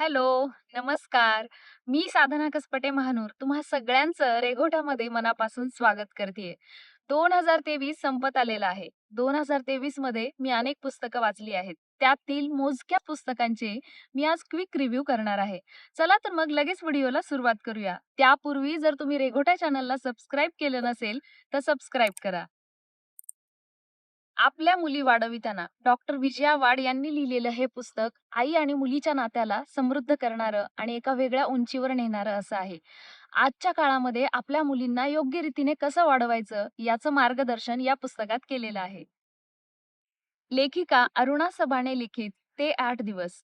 Hello, नमस्कार. मी साधना कसपटे महानूर तुम्हा सगळ्यांचं रेघोटामध्ये मनापासून स्वागत करतेय. 2023 संपत आलेला आहे. 2023 मध्ये मी अनेक पुस्तकं वाचली आहेत. त्यातील मोजक्या पुस्तकांचे मी आज क्विक रिव्ह्यू करणार आहे. चला तर मग लगेच व्हिडिओला सुरुवात करूया. त्यापूर्वी जर तुम्ही रेघोटा चॅनलला सबस्क्राईब केलं नसेल, तर सबस्क्राईब करा. आपल्या मुली वाढविताना डॉक्टर विजया वाड यांनी लिहिलेलं हे पुस्तक आई आणि मुलीच्या नात्याला समृद्ध करणारं आणि एका वेगळ्या उंचीवर नेणारं असं आहे. आजच्या काळामध्ये आपल्या मुलींना योग्य रीतीने कसं वाढवायचं याचं मार्गदर्शन या पुस्तकात केलेलं आहे. लेखिका अरुणा सबाने लिखित ते आठ दिवस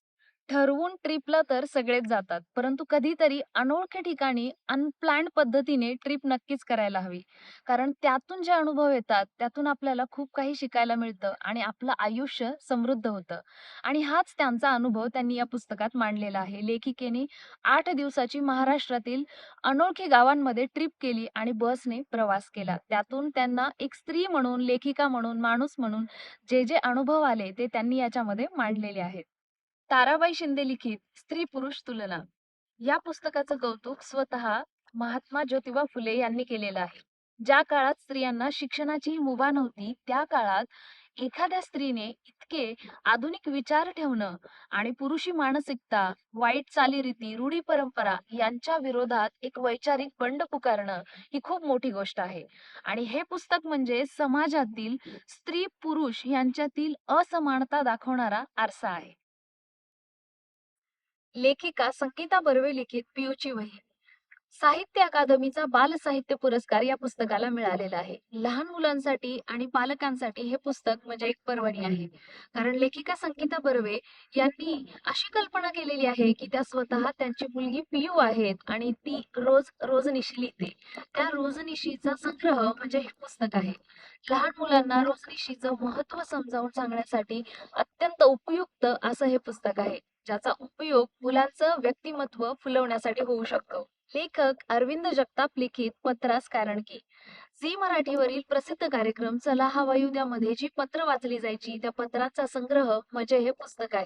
ठरवून ट्रिपला तर सगळेच जातात. परंतु कधीतरी अनोळख्या ठिकाणी अनप्लॅन्ड पद्धतीने ट्रिप नक्कीच करायला हवी. कारण त्यातून जे अनुभव येतात त्यातून आपल्याला खूप काही शिकायला मिळतं आणि आपलं आयुष्य समृद्ध होतं. आणि हाच त्यांचा अनुभव त्यांनी या पुस्तकात मांडलेला आहे. लेखिकेने आठ दिवसाची महाराष्ट्रातील अनोळखी गावांमध्ये ट्रिप केली आणि बसने प्रवास केला. त्यातून त्यांना एक स्त्री म्हणून लेखिका म्हणून माणूस म्हणून जे जे अनुभव आले ते त्यांनी याच्यामध्ये मांडलेले आहेत. ताराबाई शिंदे लिखित स्त्री पुरुष तुलना. या पुस्तकाचं कौतुक स्वतः महात्मा ज्योतिबा फुले यांनी केलेलं आहे. ज्या काळात स्त्रियांना शिक्षणाची मुभा नव्हती त्या काळात एखाद्या स्त्रीने इतके आधुनिक विचार ठेवणं आणि पुरुषी मानसिकता वाईट चालीरीती रूढी परंपरा यांच्या विरोधात एक वैचारिक बंड पुकारणं ही खूप मोठी गोष्ट आहे. आणि हे पुस्तक म्हणजे समाजातील स्त्री पुरुष यांच्यातील असमानता दाखवणारा आरसा आहे. लेखिका संगीता बर्वे लिखित पियूची वही. साहित्य अकादमीचा बाल साहित्य पुरस्कार या पुस्तकाला मिळालेला आहे. लहान मुलांसाठी आणि पालकांसाठी हे पुस्तक म्हणजे एक पर्वणी आहे. कारण लेखिका संगीता बर्वे यांनी अशी कल्पना केलेली आहे की त्या स्वतः त्यांची मुलगी पियू आहेत आणि ती रोज रोजनिशी लिहिते. त्या रोजनिशीचा संग्रह म्हणजे हे पुस्तक आहे. लहान मुलांना रोजनिशीचं महत्त्व समजावून सांगण्यासाठी अत्यंत उपयुक्त असं हे पुस्तक आहे. ज्याचा उपयोग मुलांचं व्यक्तिमत्व फुलवण्यासाठी होऊ शकतो. लेखक अरविंद जगताप लिखित पत्रास कारण की. झी मराठीवरील प्रसिद्ध कार्यक्रम चला हा वायुद्यामध्ये जी पत्र वाचली जायची त्या पत्राचा संग्रह म्हणजे हे पुस्तक आहे.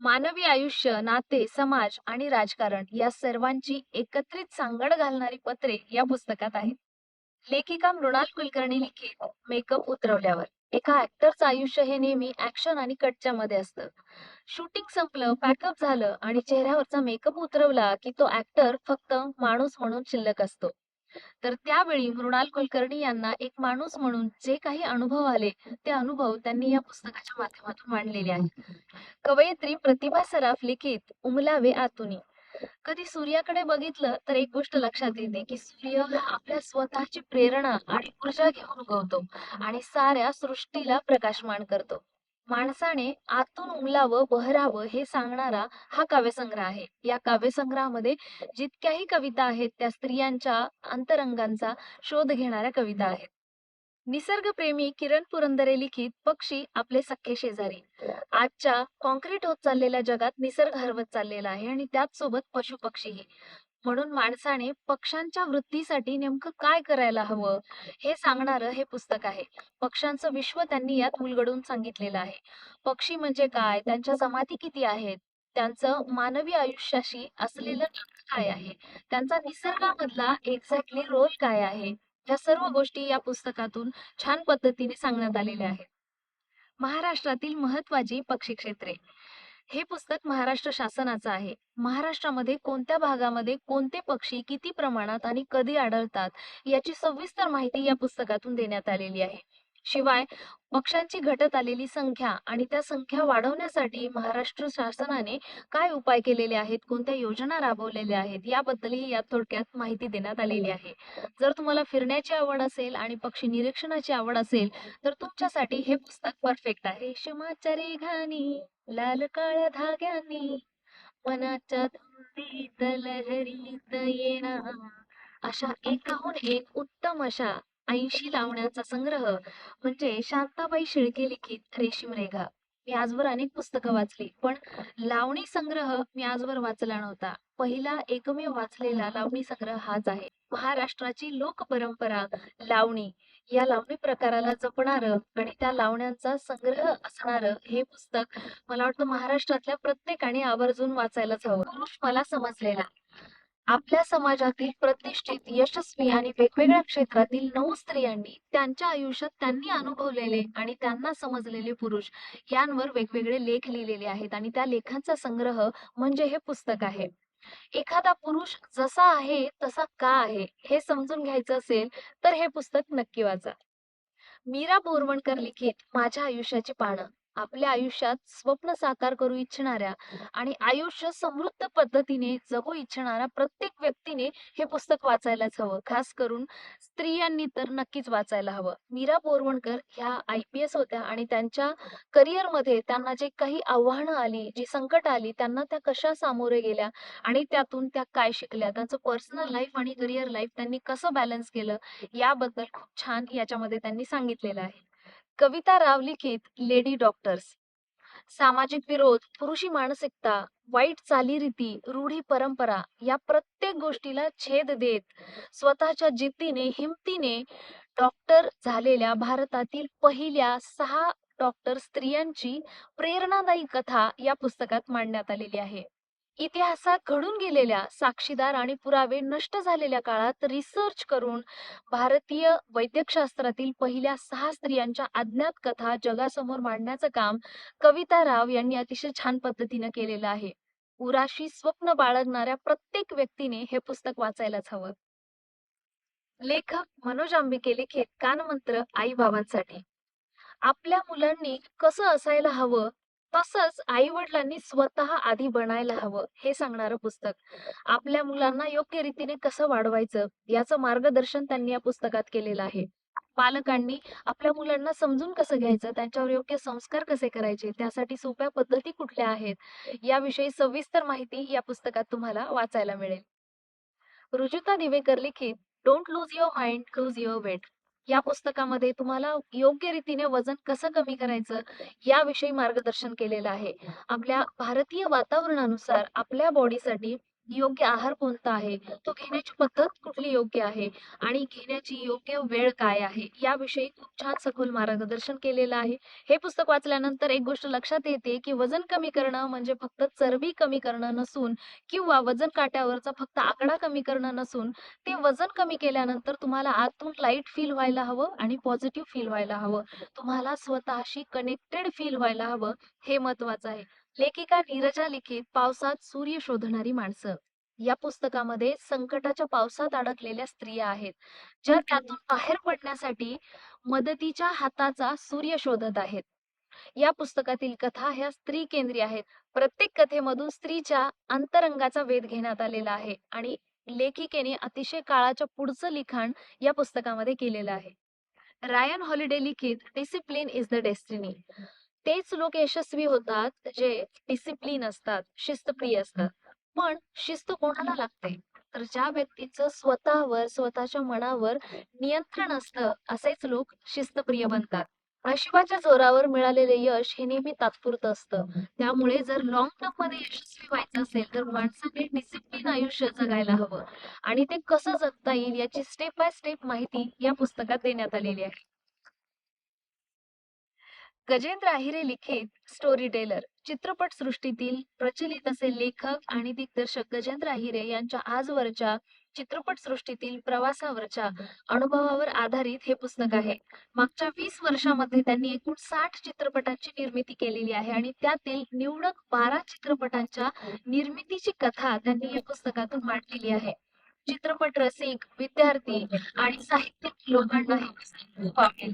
मानवी आयुष्य नाते समाज आणि राजकारण या सर्वांची एकत्रित सांगड घालणारी पत्रे या पुस्तकात आहेत. लेखिका मृणाल कुलकर्णी लिखित मेकअप उतरवल्यावर. एका ऍक्टरचं आयुष्य हे नेहमी ऍक्शन आणि कटच्या मध्ये असतं. शूटिंग संपलं पॅकअप झालं आणि चेहऱ्यावरचा मेकअप उतरवला की तो ऍक्टर फक्त माणूस म्हणून शिल्लक असतो. तर त्यावेळी मृणाल कुलकर्णी यांना एक माणूस म्हणून जे काही अनुभव आले ते अनुभव त्यांनी या पुस्तकाच्या माध्यमातून मांडलेले आहेत. कवयित्री प्रतिभा सराफ लिखित उमलावे आतुनी. कधी सूर्याकडे बघितलं तर एक गोष्ट लक्षात येते की सूर्य आपल्या स्वतःची प्रेरणा आणि ऊर्जा घेऊन उगवतो आणि साऱ्या सृष्टीला प्रकाशमान करतो. माणसाने आतून उमलावं बहरावं हे सांगणारा हा काव्यसंग्रह आहे. या काव्यसंग्रहामध्ये जितक्याही कविता आहेत त्या स्त्रियांच्या अंतरंगांचा शोध घेणाऱ्या कविता आहेत. निसर्गप्रेमी किरण पुरंदरे लिखित पक्षी आपले सख्खे शेजारी. आजच्या कॉन्क्रीट होत चाललेल्या जगात निसर्ग हरवत चाललेला आहे आणि त्याच सोबत पशु पक्षीही. म्हणून माणसाने पक्ष्यांच्या वृत्तीसाठी नेमकं काय करायला हवं हे सांगणारं हे पुस्तक आहे. पक्ष्यांचं विश्व त्यांनी यात उलगडून सांगितलेलं आहे. पक्षी म्हणजे काय? त्यांच्या जमाती किती आहेत? त्यांचं मानवी आयुष्याशी असलेलं काय आहे? त्यांचा निसर्गामधला एक्झॅक्टली रोल काय आहे? या सर्व गोष्टी या पुस्तकातून छान पद्धतीने सांगण्यात आलेल्या आहेत. महाराष्ट्रातील महत्वाची पक्षी क्षेत्रे हे पुस्तक महाराष्ट्र शासनाचं आहे. महाराष्ट्रामध्ये कोणत्या भागामध्ये कोणते पक्षी किती प्रमाणात आणि कधी आढळतात याची सविस्तर माहिती या पुस्तकातून देण्यात आलेली आहे. शिवाय पक्ष्यांची घटत आलेली संख्या आणि त्या संख्या वाढवण्यासाठी महाराष्ट्र शासनाने काय उपाय केलेले आहेत? कोणत्या योजना राबवलेल्या आहेत? याबद्दलही यात थोडक्यात माहिती देण्यात आलेली आहे. जर तुम्हाला फिरण्याची आवड असेल आणि पक्षी निरीक्षणाची आवड असेल तर तुमच्यासाठी हे पुस्तक परफेक्ट आहे. शिमाचारी रेघानी लाल काळ्या धाग्यांनी मनाच्या लहरीत येणा. अशा एकाहून एक उत्तम अशा ऐंशी लावण्यांचा संग्रह म्हणजे शांताबाई शेळके लिखित रेशीम रेघा मी आजवर अनेक पुस्तकं वाचली पण लावणी संग्रह मी आजवर वाचला नव्हता. पहिला एकमेव वाचलेला लावणी संग्रह हाच आहे. महाराष्ट्राची लोक परंपरा लावणी. या लावणी प्रकाराला जपणारं आणि त्या लावण्यांचा संग्रह असणार हे पुस्तक मला वाटतं महाराष्ट्रातल्या प्रत्येकाने आवर्जून वाचायलाच हवं. मला समजलेला. आपल्या समाजातील प्रतिष्ठित, यशस्वी आणि वेगवेगळ्या क्षेत्रातील नऊ स्त्रियांनी त्यांच्या आयुष्यात त्यांनी अनुभवलेले आणि त्यांना समजलेले पुरुष यांवर वेगवेगळे लेख लिहिलेले आहेत आणि त्या लेखांचा संग्रह म्हणजे हे पुस्तक आहे. एखादा पुरुष जसा आहे तसा का आहे हे समजून घ्यायचं असेल तर हे पुस्तक नक्की वाचा. मीरा बोरवणकर लिखित माझ्या आयुष्याची पानं आपल्या आयुष्यात स्वप्न साकार करू इच्छिणाऱ्या आणि आयुष्य समृद्ध पद्धतीने जगू इच्छिणाऱ्या प्रत्येक व्यक्तीने हे पुस्तक वाचायलाच हवं. खास करून स्त्रियांनी तर नक्कीच वाचायला हवं. मीरा बोरवणकर ह्या आय पी एस होत्या आणि त्यांच्या करिअरमध्ये त्यांना जे काही आव्हानं आली जी संकट आली त्यांना त्या कशा सामोरे गेल्या आणि त्यातून त्या काय शिकल्या त्यांचं पर्सनल लाईफ आणि करिअर लाईफ त्यांनी कसं बॅलन्स केलं याबद्दल खूप छान याच्यामध्ये त्यांनी सांगितलेलं आहे. कविता राव लिखित लेडी डॉक्टर्स. सामाजिक विरोध पुरुषी मानसिकता वाईट चालीरीती रूढी परंपरा या प्रत्येक गोष्टीला छेद देत स्वतःच्या जिद्दीने हिमतीने डॉक्टर झालेल्या भारतातील पहिल्या सहा डॉक्टर स्त्रियांची प्रेरणादायी कथा या पुस्तकात मांडण्यात आलेली आहे. इतिहासात घडून गेलेल्या साक्षीदार आणि पुरावे नष्ट झालेल्या काळात रिसर्च करून भारतीय वैद्यकशास्त्रातील पहिल्या सहा स्त्रियांच्या अज्ञात कथा जगासमोर मांडण्याचं काम कविता राव यांनी अतिशय छान पद्धतीनं केलेलं आहे. उराशी स्वप्न बाळगणाऱ्या प्रत्येक व्यक्तीने हे पुस्तक वाचायलाच हवं. लेखक मनोज आंबिके लिखित कानमंत्र आई बाबांसाठी आपल्या मुलांनी कसं असायला हवं तसंच आई वडिलांनी स्वतः आधी बनायला हवं हे सांगणारं पुस्तक. आपल्या मुलांना योग्य रीतीने कसं वाढवायचं याचं मार्गदर्शन त्यांनी या पुस्तकात केलेलं आहे. पालकांनी आपल्या मुलांना समजून कसं घ्यायचं त्यांच्यावर योग्य संस्कार कसे करायचे त्यासाठी सोप्या पद्धती कुठल्या आहेत याविषयी सविस्तर माहिती या पुस्तकात तुम्हाला वाचायला मिळेल. रुजुता दिवेकर लिखित don't lose your mind lose your weight या पुस्तकामध्ये तुम्हाला योग्य रीतीने वजन कसं कमी करायचं याविषयी मार्गदर्शन केलेलं आहे. आपल्या भारतीय वातावरणानुसार आपल्या बॉडीसाठी योग्य आहार कोणता आहे? तो घेण्याची पद्धत कुठली योग्य आहे? आणि घेण्याची योग्य वेळ काय आहे? याविषयी खूप छान सखोल मार्गदर्शन केलेलं आहे. हे पुस्तक वाचल्यानंतर एक गोष्ट लक्षात येते की वजन कमी करणं म्हणजे फक्त चरबी कमी करणं नसून किंवा वजन काट्यावरचा फक्त आकडा कमी करणं नसून ते वजन कमी केल्यानंतर तुम्हाला आतून लाइट फील व्हायला हवं आणि पॉझिटिव्ह फील व्हायला हवं. तुम्हाला स्वतःशी कनेक्टेड फील व्हायला हवं. हे महत्वाचं आहे. लेखिका नीरजा लिखित पावसात सूर्य शोधणारी माणसं. या पुस्तकामध्ये संकटाच्या पावसात अडकलेल्या स्त्रिया आहेत ज्या त्यातून बाहेर पडण्यासाठी मदतीच्या हाताचा सूर्य शोधत आहेत. या पुस्तकातील कथा ह्या स्त्री केंद्री आहेत. प्रत्येक कथेमधून स्त्रीच्या अंतरंगाचा वेध घेण्यात आलेला आहे आणि लेखिकेने अतिशय काळाच्या पुढचं लिखाण या पुस्तकामध्ये केलेलं आहे. रायन हॉलिडे लिखित डिसिप्लिन इज द डेस्टिनी. तेच लोक यशस्वी होतात जे डिसिप्लिन असतात शिस्तप्रिय असतात. पण शिस्त कोणाला लागते? तर ज्या व्यक्तीचं स्वतःवर स्वतःच्या मनावर नियंत्रण असतं असेच लोक शिस्तप्रिय बनतात. नशिबाच्या जोरावर मिळालेले यश हे नेहमी तात्पुरतं असतं. त्यामुळे जर लॉंग टर्ममध्ये यशस्वी व्हायचं असेल तर माणसाने डिसिप्लिन आयुष्य जगायला हवं. आणि ते कसं जगता येईल याची स्टेप बाय स्टेप माहिती या पुस्तकात देण्यात आलेली आहे. गजेंद्र आहिरे लिखित स्टोरी टेलर चित्रपट सृष्टीतील प्रचलित असे लेखक आणि दिग्दर्शक गजेंद्र आहिरे यांच्या आजवरच्या चित्रपट सृष्टीतील प्रवासावरच्या अनुभवावर आधारित हे पुस्तक आहे. मागच्या वीस वर्षामध्ये त्यांनी एकूण साठ चित्रपटांची निर्मिती केलेली आहे आणि त्यातील निवडक बारा चित्रपटांच्या निर्मितीची कथा त्यांनी या पुस्तकातून मांडलेली आहे. चित्रपट रसिक विद्यार्थी आणि साहित्यिक लोकांना हे पुस्तक खूप आवडेल.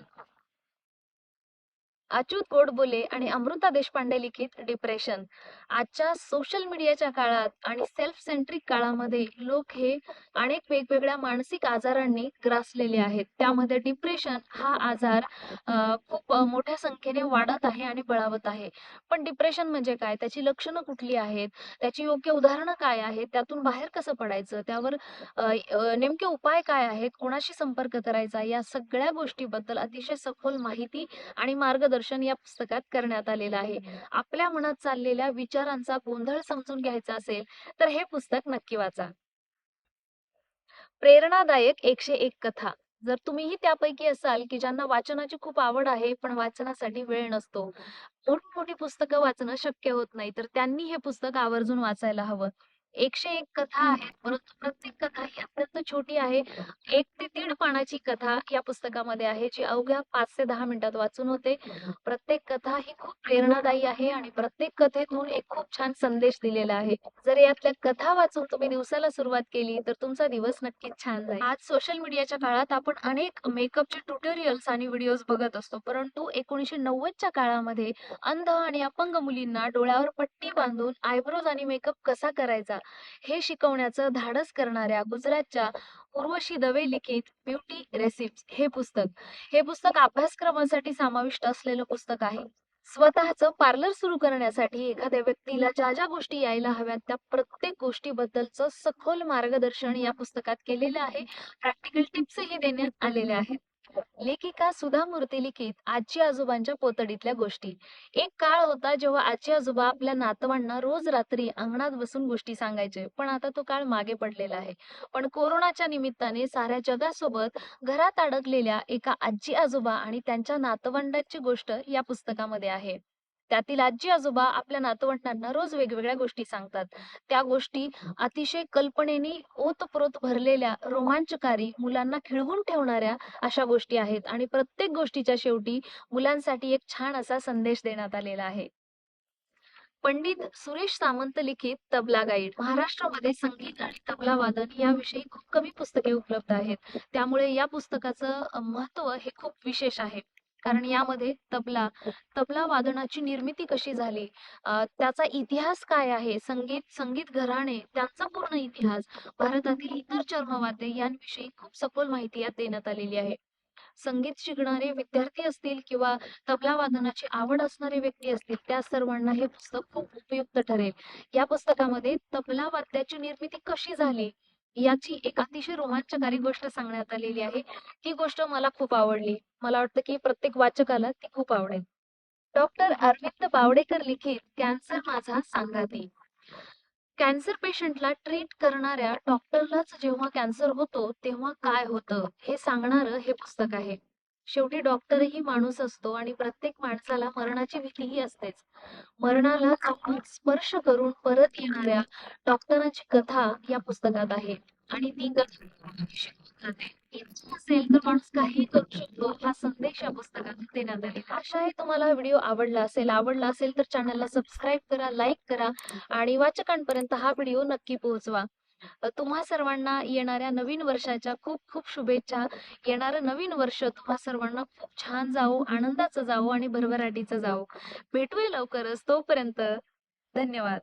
अच्युत गोडबोले आणि अमृता देशपांडे लिखित डिप्रेशन. आजच्या सोशल मीडियाच्या काळात आणि सेल्फ सेंट्रिक काळामध्ये लोक हे अनेक वेगवेगळ्या मानसिक आजारांनी ग्रासलेले आहेत. त्यामध्ये डिप्रेशन हा आजार खूप मोठ्या संख्येने वाढत आहे आणि बळावत आहे. पण डिप्रेशन म्हणजे काय? त्याची लक्षणं कुठली आहेत? त्याची योग्य उदाहरणं काय आहेत? त्यातून बाहेर कसं पडायचं? त्यावर नेमके उपाय काय आहेत? कोणाशी संपर्क करायचा? या सगळ्या गोष्टीबद्दल अतिशय सखोल माहिती आणि मार्गदर्शन या पुस्तकात करण्यात आलेलं आहे. आपल्या मनात चाललेल्या विचारांचा गोंधळ समजून घ्यायचा असेल तर हे पुस्तक नक्की वाचा. प्रेरणादायक एकशे एक कथा. जर तुम्हीही त्यापैकी असाल की ज्यांना वाचनाची खूप आवड आहे पण वाचनासाठी वेळ नसतो मोठी पुस्तकं वाचणं शक्य होत नाही तर त्यांनी हे पुस्तक आवर्जून वाचायला हवं. एकशे एक कथा आहेत. परंतु प्रत्येक कथा ही अत्यंत छोटी आहे. एक ते दीड पानाची कथा या पुस्तकामध्ये आहे जी अवघ्या पाच ते दहा मिनिटात वाचून होते. प्रत्येक कथा ही खूप प्रेरणादायी आहे आणि प्रत्येक कथेतून एक खूप छान संदेश दिलेला आहे. जर यातल्या कथा वाचून तुम्ही दिवसाला सुरुवात केली तर तुमचा दिवस नक्कीच छान जाईल. आज सोशल मीडियाच्या काळात आपण अनेक मेकअपचे ट्युटोरियल्स आणि व्हिडिओज बघत असतो. परंतु एकोणीसशे नव्वदच्या काळामध्ये अंध आणि अपंग मुलींना डोळ्यावर पट्टी बांधून आयब्रोज आणि मेकअप कसा करायचा? हे शिकवण्याचं धाडस करणाऱ्या गुजरातच्या उर्वशी दवे लिखित ब्युटी रेसिप्ट हे पुस्तक. हे पुस्तक अभ्यासक्रमासाठी समाविष्ट असलेलं पुस्तक आहे. स्वतःचं पार्लर सुरू करण्यासाठी एखाद्या व्यक्तीला ज्या ज्या गोष्टी यायला हव्यात त्या प्रत्येक गोष्टीबद्दलचं सखोल मार्गदर्शन या पुस्तकात केलेलं आहे. प्रॅक्टिकल टिप्सही देण्यात आलेल्या आहेत. लेखिका सुधा मूर्ती लिखित आजी आजोबांच्या पोतडीतल्या गोष्टी. एक काळ होता जेव्हा आजी आजोबा आपल्या नातवांना रोज रात्री अंगणात बसून गोष्टी सांगायचे पण आता तो काळ मागे पडलेला आहे. पण कोरोनाच्या निमित्ताने साऱ्या जगासोबत घरात अडकलेल्या एका आजी आजोबा आणि त्यांच्या नातवंडांची गोष्ट या पुस्तकामध्ये आहे. त्यातील आजी आजोबा आपल्या नातवंडांना रोज वेगवेगळ्या गोष्टी सांगतात. त्या गोष्टी अतिशय कल्पनेने ओतप्रोत भरलेल्या रोमांचकारी मुलांना खिळवून ठेवणाऱ्या अशा गोष्टी आहेत आणि प्रत्येक गोष्टीच्या शेवटी मुलांसाठी एक छान असा संदेश देण्यात आलेला आहे. पंडित सुरेश सामंत लिखित तबला गाईड महाराष्ट्रामध्ये संगीत आणि तबला वादन याविषयी खूप कमी पुस्तके उपलब्ध आहेत. त्यामुळे या पुस्तकाचं महत्त्व हे खूप विशेष आहे. कारण यामध्ये तबला तबला वादनाची निर्मिती कशी झाली? त्याचा इतिहास काय आहे? संगीत संगीत घराणे त्यांचा पूर्ण इतिहास भारतातील इतर चर्मवाद्ये यांविषयी खूप सखोल माहिती यात देण्यात आलेली आहे. संगीत शिकणारे विद्यार्थी असतील किंवा तबला वादनाची आवड असणारे व्यक्ती असतील त्या सर्वांना हे पुस्तक खूप उपयुक्त ठरेल. या पुस्तकामध्ये तबला वाद्याची निर्मिती कशी झाली? याची एक अतिशय रोमांचकारी गोष्ट सांगण्यात आलेली आहे. ही गोष्ट मला खूप आवडली. मला वाटतं की प्रत्येक वाचकाला ती खूप आवडेल. डॉक्टर अरविंद बावडेकर लिखित कॅन्सर माझा सांगाती कॅन्सर पेशंटला ट्रीट करणाऱ्या डॉक्टरलाच जेव्हा कॅन्सर होतो तेव्हा काय होतं हे सांगणारं हे पुस्तक आहे. शेवटी डॉक्टरही माणूस असतो आणि प्रत्येक माणसाला मरणाची भीतीही असतेच. मरणाला आपण स्पर्श करून परत येणाऱ्या डॉक्टरांची कथा या पुस्तकात आहे. आणि ती कथा असेल तर माणूस काही करू शकतो. हा संदेश या पुस्तकात देण्यात आलेला आशा आहे तुम्हाला हा व्हिडिओ आवडला असेल आवडला असेल तर चॅनलला सबस्क्राईब करा लाईक करा आणि वाचकांपर्यंत हा व्हिडिओ नक्की पोहोचवा. तुम्हा सर्वांना येणाऱ्या नवीन वर्षाच्या खूप खूप शुभेच्छा. येणारं नवीन वर्ष तुम्हा सर्वांना खूप छान जावो आनंदाचं जावो आणि भरभराटीचं जावो. भेटूया लवकरच. तोपर्यंत धन्यवाद.